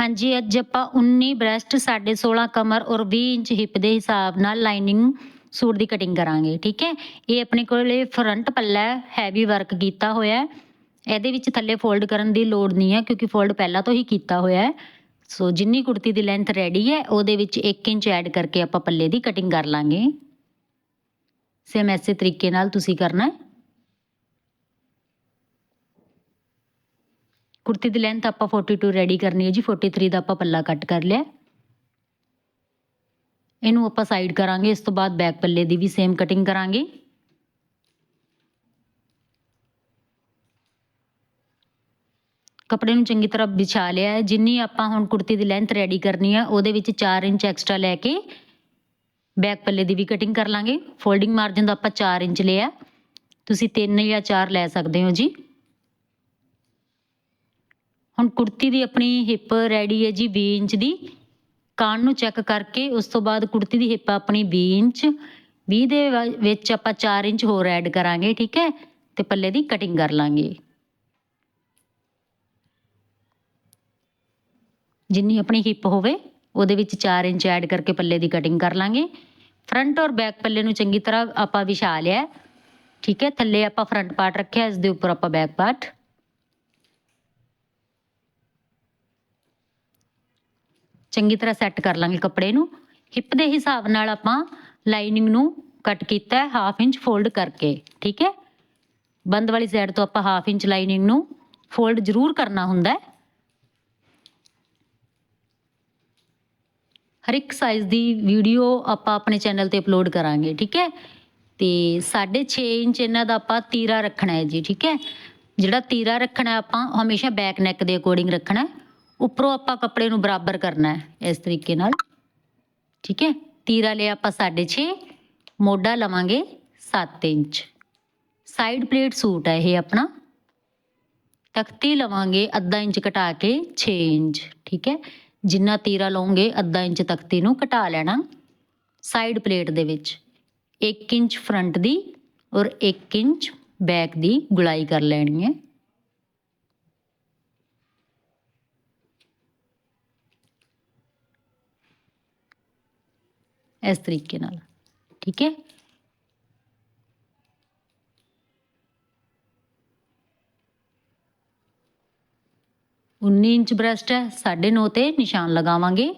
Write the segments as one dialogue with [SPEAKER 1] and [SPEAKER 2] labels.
[SPEAKER 1] ਹਾਂਜੀ, ਅੱਜ ਆਪਾਂ 19 ਬ੍ਰੈਸਟ 16.5 ਕਮਰ ਔਰ 20 ਇੰਚ ਹਿਪ ਦੇ ਹਿਸਾਬ ਨਾਲ ਲਾਈਨਿੰਗ ਸੂਟ ਦੀ ਕਟਿੰਗ ਕਰਾਂਗੇ, ਠੀਕ ਹੈ? ਇਹ ਆਪਣੇ ਕੋਲੇ ਫਰੰਟ ਪੱਲਾ ਹੈ ਹੈਵੀ ਵਰਕ ਕੀਤਾ ਹੋਇਆ ਹੈ। ਇਹਦੇ ਵਿੱਚ ਥੱਲੇ ਫੋਲਡ ਕਰਨ ਦੀ ਲੋੜ ਨਹੀਂ ਹੈ, ਕਿਉਂਕਿ ਫੋਲਡ ਪਹਿਲਾਂ ਤੋਂ ਹੀ ਕੀਤਾ ਹੋਇਆ ਹੈ। ਸੋ ਜਿੰਨੀ ਕੁੜਤੀ ਦੀ ਲੈਂਥ ਰੈਡੀ ਹੈ, ਉਹਦੇ ਵਿੱਚ 1 ਇੰਚ ਐਡ ਕਰਕੇ ਆਪਾਂ ਪੱਲੇ ਦੀ ਕਟਿੰਗ ਕਰ ਲਾਂਗੇ। ਸੇਮ ਐਸੇ ਤਰੀਕੇ ਨਾਲ ਤੁਸੀਂ ਕਰਨਾ ਹੈ। ਕੁੜਤੀ ਦੀ ਲੈਂਥ ਆਪਾਂ 42 ਰੈਡੀ ਕਰਨੀ ਹੈ ਜੀ 43 ਦਾ ਆਪਾਂ ਪੱਲਾ ਕੱਟ ਕਰ ਲਿਆ। ਇਹਨੂੰ ਆਪਾਂ ਸਾਈਡ ਕਰਾਂਗੇ, ਇਸ ਤੋਂ ਬਾਅਦ ਬੈਕ ਪੱਲੇ ਦੀ ਵੀ ਸੇਮ ਕਟਿੰਗ ਕਰਾਂਗੇ। ਕੱਪੜੇ ਨੂੰ ਚੰਗੀ ਤਰ੍ਹਾਂ ਵਿਛਾ ਲਿਆ ਹੈ। ਜਿੰਨੀ ਆਪਾਂ ਹੁਣ ਕੁੜਤੀ ਦੀ ਲੈਂਥ ਰੈਡੀ ਕਰਨੀ ਹੈ ਉਹਦੇ ਵਿੱਚ 4 ਇੰਚ ਐਕਸਟਰਾ ਲੈ ਕੇ ਬੈਕ ਪੱਲੇ ਦੀ ਵੀ ਕਟਿੰਗ ਕਰ ਲਾਂਗੇ। ਫੋਲਡਿੰਗ ਮਾਰਜਨ ਦਾ ਆਪਾਂ 4 ਇੰਚ ਲਿਆ। ਤੁਸੀਂ 3 ਜਾਂ 4 ਲੈ ਸਕਦੇ ਹੋ ਜੀ। ਹੁਣ ਕੁੜਤੀ ਦੀ ਆਪਣੀ ਹਿੱਪ ਰੈਡੀ ਹੈ ਜੀ 20 ਇੰਚ ਦੀ। ਕਾਨ ਨੂੰ ਚੈੱਕ ਕਰਕੇ ਉਸ ਤੋਂ ਬਾਅਦ ਕੁੜਤੀ ਦੀ ਹਿੱਪ ਆਪਣੀ 20 ਇੰਚ। 20 ਦੇ ਵਿੱਚ ਆਪਾਂ 4 ਇੰਚ ਹੋਰ ਐਡ ਕਰਾਂਗੇ, ਠੀਕ ਹੈ? ਤੇ ਪੱਲੇ ਦੀ ਕਟਿੰਗ ਕਰ ਲਾਂਗੇ। ਜਿੰਨੀ ਆਪਣੀ ਹਿੱਪ ਹੋਵੇ, ਉਹਦੇ ਵਿੱਚ 4 ਇੰਚ ਐਡ ਕਰਕੇ ਪੱਲੇ ਦੀ ਕਟਿੰਗ ਕਰ ਲਾਂਗੇ। ਫਰੰਟ ਔਰ ਬੈਕ ਪੱਲੇ ਨੂੰ ਚੰਗੀ ਤਰ੍ਹਾਂ ਆਪਾਂ ਵਿਛਾ ਲਿਆ ਠੀਕ ਹੈ? ਥੱਲੇ ਆਪਾਂ ਫਰੰਟ ਪਾਰਟ ਰੱਖਿਆ, ਇਸ ਦੇ ਉੱਪਰ ਆਪਾਂ ਬੈਕ ਪਾਰਟ ਚੰਗੀ ਤਰ੍ਹਾਂ ਸੈੱਟ ਕਰ ਲਾਂਗੇ ਕੱਪੜੇ ਨੂੰ। ਹਿੱਪ ਦੇ ਹਿਸਾਬ ਨਾਲ ਆਪਾਂ ਲਾਈਨਿੰਗ ਨੂੰ ਕੱਟ ਕੀਤਾ ਹੈ ਹਾਫ ਇੰਚ ਫੋਲਡ ਕਰਕੇ, ਠੀਕ ਹੈ? ਬੰਦ ਵਾਲੀ ਸਾਈਡ ਤੋਂ ਆਪਾਂ ਹਾਫ ਇੰਚ ਲਾਈਨਿੰਗ ਨੂੰ ਫੋਲਡ ਜ਼ਰੂਰ ਕਰਨਾ ਹੁੰਦਾ ਹੈ। ਹਰ ਇੱਕ ਸਾਈਜ਼ ਦੀ ਵੀਡੀਓ ਆਪਾਂ ਆਪਣੇ ਚੈਨਲ ਤੇ ਅਪਲੋਡ ਕਰਾਂਗੇ, ਠੀਕ ਹੈ? ਤੇ 6.5 ਇੰਚ ਇਹਨਾਂ ਦਾ ਆਪਾਂ ਤੀਰਾ ਰੱਖਣਾ ਹੈ ਜੀ, ਠੀਕ ਹੈ? ਜਿਹੜਾ ਤੀਰਾ ਰੱਖਣਾ ਆਪਾਂ ਹਮੇਸ਼ਾ ਬੈਕ ਨੈਕ ਦੇ ਅਕੋਰਡਿੰਗ ਰੱਖਣਾ ਉੱਪਰੋਂ ਆਪਾਂ ਕੱਪੜੇ ਨੂੰ ਬਰਾਬਰ ਕਰਨਾ ਹੈ ਇਸ ਤਰੀਕੇ ਨਾਲ। ਠੀਕ ਹੈ? ਤੀਰਾ ਲਿਆ ਆਪਾਂ 6.5 ਮੋਢਾ ਲਵਾਂਗੇ 7 ਇੰਚ। ਸਾਈਡ ਪਲੇਟ ਸੂਟ ਹੈ ਇਹ ਆਪਣਾ। ਤਖਤੀ ਲਵਾਂਗੇ ਅੱਧਾ ਇੰਚ ਘਟਾ ਕੇ 6 ਇੰਚ। ਠੀਕ ਹੈ? ਜਿੰਨਾ ਤੀਰਾ ਲਓਗੇ ਅੱਧਾ ਇੰਚ ਤਖਤੀ ਨੂੰ ਘਟਾ ਲੈਣਾ ਸਾਈਡ ਪਲੇਟ ਦੇ ਵਿੱਚ। 1 ਇੰਚ ਫਰੰਟ ਦੀ ਔਰ 1 ਇੰਚ ਬੈਕ ਦੀ ਗੁਲਾਈ ਕਰ ਲੈਣੀ ਹੈ। ਇਸ ਤਰੀਕੇ ਨਾਲ, ਠੀਕ ਹੈ? ਉੱਨੀ ਇੰਚ ਬ੍ਰੈਸਟ ਹੈ 9.5 ਤੇ ਨਿਸ਼ਾਨ ਲਗਾਵਾਂਗੇ।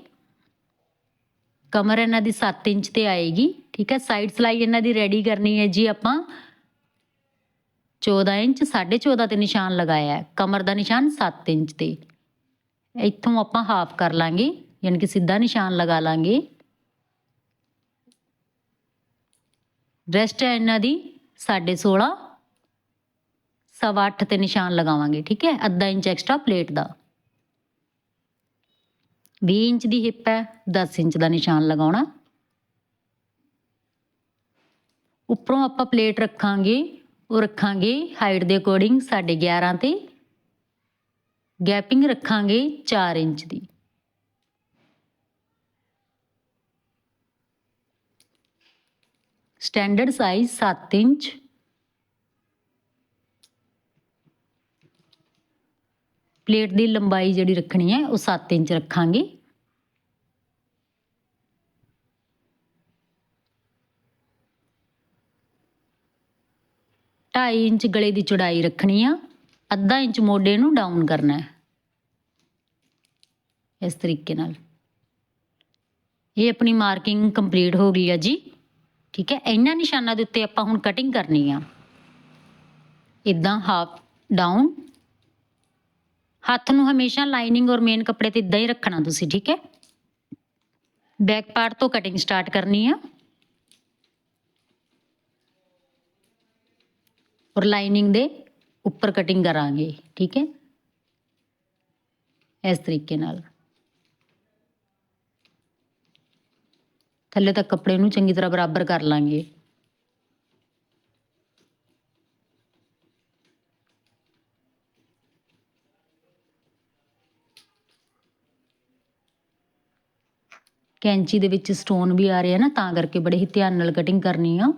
[SPEAKER 1] ਕਮਰ ਇਹਨਾਂ ਦੀ 7 ਇੰਚ ਤੇ ਆਏਗੀ, ਠੀਕ ਹੈ? ਸਾਈਡ ਸਲਾਈ ਇਹਨਾਂ ਦੀ ਰੈਡੀ ਕਰਨੀ ਹੈ ਜੀ ਆਪਾਂ। 14 ਇੰਚ 14.5 ਤੇ ਨਿਸ਼ਾਨ ਲਗਾਇਆ ਹੈ। ਕਮਰ ਦਾ ਨਿਸ਼ਾਨ 7 ਇੰਚ ਤੇ। ਇੱਥੋਂ ਆਪਾਂ ਹਾਫ ਕਰ ਲਾਂਗੇ, ਯਾਨੀ ਕਿ ਸਿੱਧਾ ਨਿਸ਼ਾਨ ਲਗਾ ਲਾਂਗੇ। ਬ੍ਰੈਸਟ ਹੈ ਇਹਨਾਂ ਦੀ 16.5 ਸਵਾ ਅੱਠ ਤੇ ਨਿਸ਼ਾਨ ਲਗਾਵਾਂਗੇ, ਠੀਕ ਹੈ? ਅੱਧਾ ਇੰਚ ਐਕਸਟਰਾ ਪਲੇਟ ਦਾ। 20 ਇੰਚ ਦੀ ਹਿੱਪ ਹੈ 10 ਇੰਚ ਦਾ ਨਿਸ਼ਾਨ ਲਗਾਉਣਾ। ਉੱਪਰੋਂ ਆਪਾਂ ਪਲੇਟ ਰੱਖਾਂਗੇ, ਉਹ ਰੱਖਾਂਗੇ ਹਾਈਟ ਦੇ ਅਕੋਰਡਿੰਗ 11.5 ਤੇ। ਗੈਪਿੰਗ ਰੱਖਾਂਗੇ 4 ਇੰਚ ਦੀ। Standard size 7 inch. ਪਲੇਟ ਦੀ ਲੰਬਾਈ ਜਿਹੜੀ ਰੱਖਣੀ ਹੈ, ਉਹ 7 ਇੰਚ ਰੱਖਾਂਗੇ। ਢਾਈ ਇੰਚ ਗਲੇ ਦੀ ਚੌੜਾਈ ਰੱਖਣੀ ਆ। ਅੱਧਾ ਇੰਚ ਮੋਢੇ ਨੂੰ ਡਾਊਨ ਕਰਨਾ ਹੈ। ਇਸ ਤਰੀਕੇ ਨਾਲ। ਇਹ ਆਪਣੀ ਮਾਰਕਿੰਗ ਕੰਪਲੀਟ ਹੋ ਗਈ ਆ ਜੀ। ਠੀਕ ਹੈ ਇਹਨਾਂ ਨਿਸ਼ਾਨਾਂ ਦੇ ਉੱਤੇ ਆਪਾਂ ਹੁਣ ਕਟਿੰਗ ਕਰਨੀ ਆ। ਇਦਾਂ ਹਾਫ ਡਾਊਨ ਹੱਥ ਨੂੰ ਹਮੇਸ਼ਾ ਲਾਈਨਿੰਗ ਔਰ ਮੇਨ ਕੱਪੜੇ ਤੇ ਇਦਾਂ ਹੀ ਰੱਖਣਾ ਤੁਸੀਂ, ਠੀਕ ਹੈ। ਬੈਕ ਪਾਰਟ ਤੋਂ ਕਟਿੰਗ ਸਟਾਰਟ ਕਰਨੀ ਆ। ਔਰ ਲਾਈਨਿੰਗ ਦੇ ਉੱਪਰ ਕਟਿੰਗ ਕਰਾਂਗੇ, ਠੀਕ ਹੈ। ਇਸ ਤਰੀਕੇ ਨਾਲ। ਥੱਲੇ ਤੱਕ ਕੱਪੜੇ ਨੂੰ ਚੰਗੀ ਤਰ੍ਹਾਂ ਬਰਾਬਰ ਕਰ ਲਾਂਗੇ। ਕੈਂਚੀ ਦੇ ਵਿੱਚ ਸਟੋਨ ਵੀ ਆ ਰਿਹਾ ਨਾ, ਤਾਂ ਕਰਕੇ ਬੜੇ ਹੀ ਧਿਆਨ ਨਾਲ ਕਟਿੰਗ ਕਰਨੀ ਆ।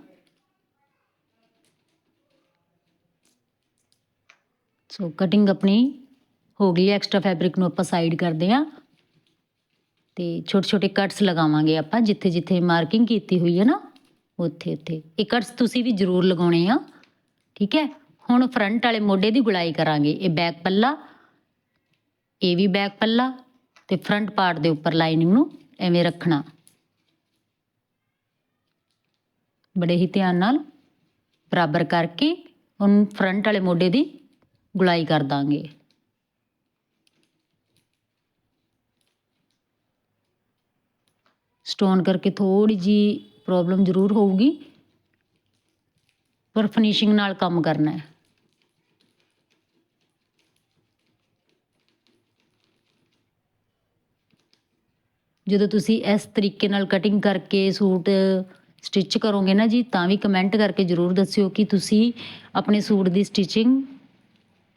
[SPEAKER 1] ਸੋ ਕਟਿੰਗ ਆਪਣੀ ਹੋ ਗਈ ਐਕਸਟਰਾ ਫੈਬਰਿਕ ਨੂੰ ਆਪਾਂ ਸਾਈਡ ਕਰਦੇ ਆ। ਤੇ ਛੋਟੇ ਛੋਟੇ ਕਟਸ ਲਗਾਵਾਂਗੇ ਆਪਾਂ ਜਿੱਥੇ ਜਿੱਥੇ ਮਾਰਕਿੰਗ ਕੀਤੀ ਹੋਈ ਹੈ ਨਾ ਉੱਥੇ ਉੱਥੇ ਇਹ ਕਟਸ ਤੁਸੀਂ ਵੀ ਜ਼ਰੂਰ ਲਗਾਉਣੇ ਆ, ਠੀਕ ਹੈ? ਹੁਣ ਫਰੰਟ ਵਾਲੇ ਮੋਢੇ ਦੀ ਗੁਲਾਈ ਕਰਾਂਗੇ, ਇਹ ਬੈਕ ਪੱਲਾ, ਇਹ ਵੀ ਬੈਕ ਪੱਲਾ, ਤੇ ਫਰੰਟ ਪਾਰਟ ਦੇ ਉੱਪਰ ਲਾਈਨਿੰਗ ਨੂੰ ਐਵੇਂ ਰੱਖਣਾ। ਬੜੇ ਹੀ ਧਿਆਨ ਨਾਲ ਬਰਾਬਰ ਕਰਕੇ ਹੁਣ ਫਰੰਟ ਵਾਲੇ ਮੋਢੇ ਦੀ ਗੁਲਾਈ ਕਰ ਦਾਂਗੇ। ਸਟੋਨ ਕਰਕੇ ਥੋੜੀ ਜੀ ਪ੍ਰੋਬਲਮ ਜ਼ਰੂਰ ਹੋਊਗੀ, ਪਰ ਫਿਨਿਸ਼ਿੰਗ ਨਾਲ ਕੰਮ ਕਰਨਾ ਹੈ। ਜਦੋਂ ਤੁਸੀਂ ਇਸ ਤਰੀਕੇ ਨਾਲ ਕਟਿੰਗ ਕਰਕੇ ਸੂਟ ਸਟਿਚ ਕਰੋਗੇ ਨਾ ਜੀ, ਤਾਂ ਵੀ ਕਮੈਂਟ ਕਰਕੇ ਜ਼ਰੂਰ ਦੱਸਿਓ ਕਿ ਤੁਸੀਂ ਆਪਣੇ ਸੂਟ ਦੀ ਸਟਿਚਿੰਗ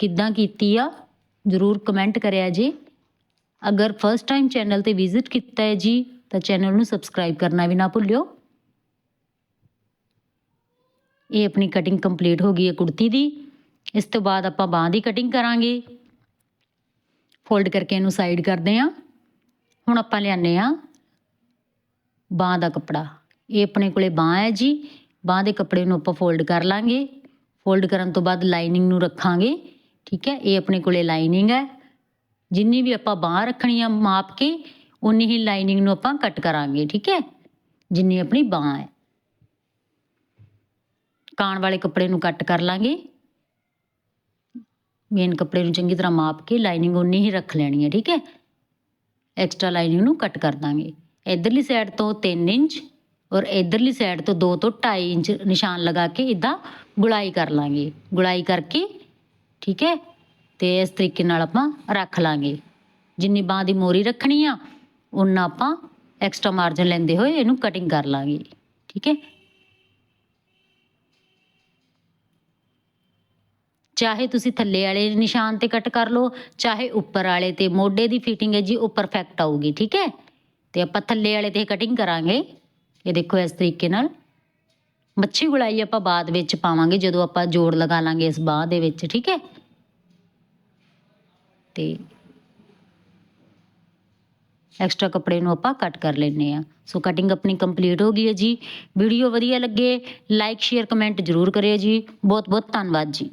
[SPEAKER 1] ਕਿੱਦਾਂ ਕੀਤੀ ਆ। ਜ਼ਰੂਰ ਕਮੈਂਟ ਕਰਿਆ ਜੀ। ਅਗਰ ਫਸਟ ਟਾਈਮ ਚੈਨਲ ਤੇ ਵਿਜ਼ਿਟ ਕੀਤਾ ਹੈ ਜੀ ਤਾਂ ਚੈਨਲ ਨੂੰ ਸਬਸਕ੍ਰਾਈਬ ਕਰਨਾ ਵੀ ਨਾ ਭੁੱਲਿਓ। ਇਹ ਆਪਣੀ ਕਟਿੰਗ ਕੰਪਲੀਟ ਹੋ ਗਈ ਹੈ ਕੁੜਤੀ ਦੀ। ਇਸ ਤੋਂ ਬਾਅਦ ਆਪਾਂ ਬਾਹਾਂ ਦੀ ਕਟਿੰਗ ਕਰਾਂਗੇ। ਫੋਲਡ ਕਰਕੇ ਇਹਨੂੰ ਸਾਈਡ ਕਰਦੇ ਹਾਂ। ਹੁਣ ਆਪਾਂ ਲਿਆਨੇ ਆ ਬਾਹ ਦਾ ਕੱਪੜਾ। ਇਹ ਆਪਣੇ ਕੋਲੇ ਬਾਹ ਹੈ ਜੀ। ਬਾਹ ਦੇ ਕੱਪੜੇ ਨੂੰ ਆਪਾਂ ਫੋਲਡ ਕਰ ਲਾਂਗੇ। ਫੋਲਡ ਕਰਨ ਤੋਂ ਬਾਅਦ ਲਾਈਨਿੰਗ ਨੂੰ ਰੱਖਾਂਗੇ। ਠੀਕ ਹੈ, ਇਹ ਆਪਣੇ ਕੋਲੇ ਲਾਈਨਿੰਗ ਹੈ। ਜਿੰਨੀ ਵੀ ਆਪਾਂ ਬਾਹ ਰੱਖਣੀ ਆ ਮਾਪ ਕੇ ਉਨੀ ਹੀ ਲਾਈਨਿੰਗ ਨੂੰ ਆਪਾਂ ਕੱਟ ਕਰਾਂਗੇ, ਠੀਕ ਹੈ? ਜਿੰਨੀ ਆਪਣੀ ਬਾਹ ਹੈ। ਕਾਣ ਵਾਲੇ ਕੱਪੜੇ ਨੂੰ ਕੱਟ ਕਰ ਲਾਂਗੇ। ਮੇਨ ਕੱਪੜੇ ਨੂੰ ਚੰਗੀ ਤਰ੍ਹਾਂ ਮਾਪ ਕੇ ਲਾਈਨਿੰਗ ਉਨੀ ਹੀ ਰੱਖ ਲੈਣੀ ਹੈ, ਠੀਕ ਹੈ? ਐਕਸਟਰਾ ਲਾਈਨਿੰਗ ਨੂੰ ਕੱਟ ਕਰ ਦਾਂਗੇ। ਇਧਰਲੀ ਸਾਈਡ ਤੋਂ 3 ਇੰਚ ਔਰ ਇਧਰਲੀ ਸਾਈਡ ਤੋਂ 2 ਤੋਂ 2.5 ਇੰਚ ਨਿਸ਼ਾਨ ਲਗਾ ਕੇ ਇਦਾਂ ਗੁਲਾਈ ਕਰ ਲਾਂਗੇ। ਗੁਲਾਈ ਕਰਕੇ, ਠੀਕ ਹੈ? ਤੇ ਇਸ ਤਰੀਕੇ ਨਾਲ ਆਪਾਂ ਰੱਖ ਲਾਂਗੇ। ਜਿੰਨੀ ਬਾਹ ਦੀ ਮੋਰੀ ਰੱਖਣੀ ਆ ਉਨਾ ਆਪਾਂ ਐਕਸਟਰਾ ਮਾਰਜਨ ਲੈਂਦੇ ਹੋਏ ਇਹਨੂੰ ਕਟਿੰਗ ਕਰ ਲਾਂਗੇ। ਠੀਕ ਹੈ? ਚਾਹੇ ਤੁਸੀਂ ਥੱਲੇ ਵਾਲੇ ਨਿਸ਼ਾਨ ਤੇ ਕੱਟ ਕਰ ਲਓ, ਚਾਹੇ ਉੱਪਰ ਵਾਲੇ ਤੇ। ਮੋਢੇ ਦੀ ਫਿਟਿੰਗ ਹੈ ਜੀ, ਉਹ ਪਰਫੈਕਟ ਆਊਗੀ, ਠੀਕ ਹੈ? ਤੇ ਆਪਾਂ ਥੱਲੇ ਵਾਲੇ ਤੇ ਕਟਿੰਗ ਕਰਾਂਗੇ। ਇਹ ਦੇਖੋ ਇਸ ਤਰੀਕੇ ਨਾਲ। ਮੱਛੀ ਗੁਲਾਈ ਆਪਾਂ ਬਾਅਦ ਵਿੱਚ ਪਾਵਾਂਗੇ, ਜਦੋਂ ਆਪਾਂ ਜੋੜ ਲਗਾ ਲਾਂਗੇ ਇਸ ਬਾਹ ਦੇ ਵਿੱਚ, ਠੀਕ ਹੈ? ਤੇ ਐਕਸਟਰਾ ਕੱਪੜੇ ਨੂੰ ਆਪਾਂ ਕੱਟ ਕਰ ਲੈਨੇ ਆ ਸੋ ਕਟਿੰਗ ਆਪਣੀ ਕੰਪਲੀਟ ਹੋ ਗਈ ਹੈ ਜੀ। ਵੀਡੀਓ ਵਧੀਆ ਲੱਗੇ ਲਾਈਕ ਸ਼ੇਅਰ ਕਮੈਂਟ ਜ਼ਰੂਰ ਕਰਿਓ ਜੀ। ਬਹੁਤ ਬਹੁਤ ਧੰਨਵਾਦ ਜੀ।